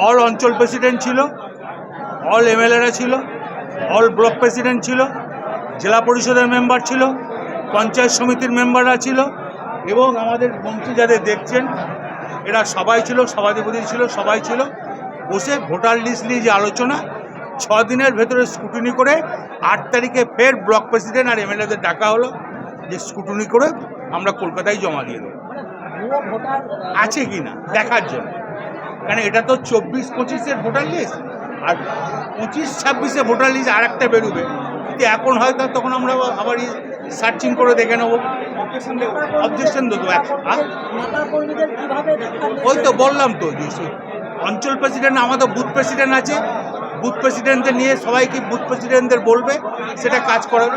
All অঞ্চল president ছিল all এমএলএরা ছিল অল ব্লক প্রেসিডেন্ট ছিল জেলা পরিষদের মেম্বার ছিল পঞ্চায়েত সমিতির মেম্বাররা ছিল এবং আমাদের মন্ত্রী যাদের দেখছেন এরা সবাই ছিল সভাধিপতি ছিল সবাই ছিল। বসে ভোটার লিস্ট নিয়ে যে আলোচনা ছ দিনের ভেতরে স্কুটিনি করে আট তারিখে ফের ব্লক প্রেসিডেন্ট আর এমএলএদের ডাকা হলো যে স্কুটিনি করে আমরা কলকাতায় জমা দিয়ে দেবো। আছে কি না? দেখার জন্য। কারণ এটা তো চব্বিশ পঁচিশের ভোটার লিস্ট আর পঁচিশ ছাব্বিশে ভোটার লিস্ট আর একটা বেরোবে। যদি এখন হয়তো তখন আমরা আবার সার্চিং করে দেখে নেব। অবজেকশন দেবো। ওই তো বললাম তো যে অঞ্চল প্রেসিডেন্ট আমাদের বুথ প্রেসিডেন্ট আছে। বুথ প্রেসিডেন্টদের নিয়ে সবাইকে বুথ প্রেসিডেন্টদের বলবে? সেটা কাজ করাবে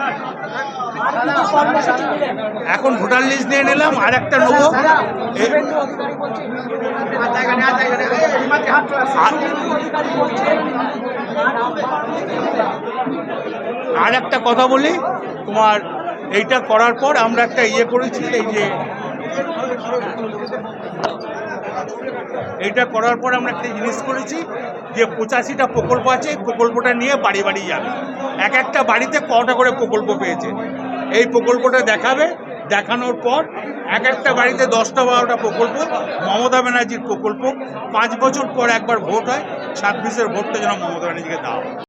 আর কি কি কর্মসূচি নিলেন? এখন ভোটার লিস্ট নিয়ে নিলাম আর একটা নেব আর একটা কথা বলি, তোমার এইটা করার পর আমরা একটা ইয়ে করেছি, এই যে এইটা করার পর আমরা একটা জিনিস করেছি যে পঁচাশিটা প্রকল্প আছে, এই প্রকল্পটা নিয়ে বাড়ি বাড়ি যাবে। এক একটা বাড়িতে কটা করে প্রকল্প পেয়েছে। এই প্রকল্পটা দেখাবে দেখানোর পর এক একটা বাড়িতে দশটা বারোটা প্রকল্প, মমতা ব্যানার্জির প্রকল্প। পাঁচ বছর পর একবার ভোট হয়, ছাব্বিশের ভোটটা যেন মমতা ব্যানার্জিকে দেওয়া হয়।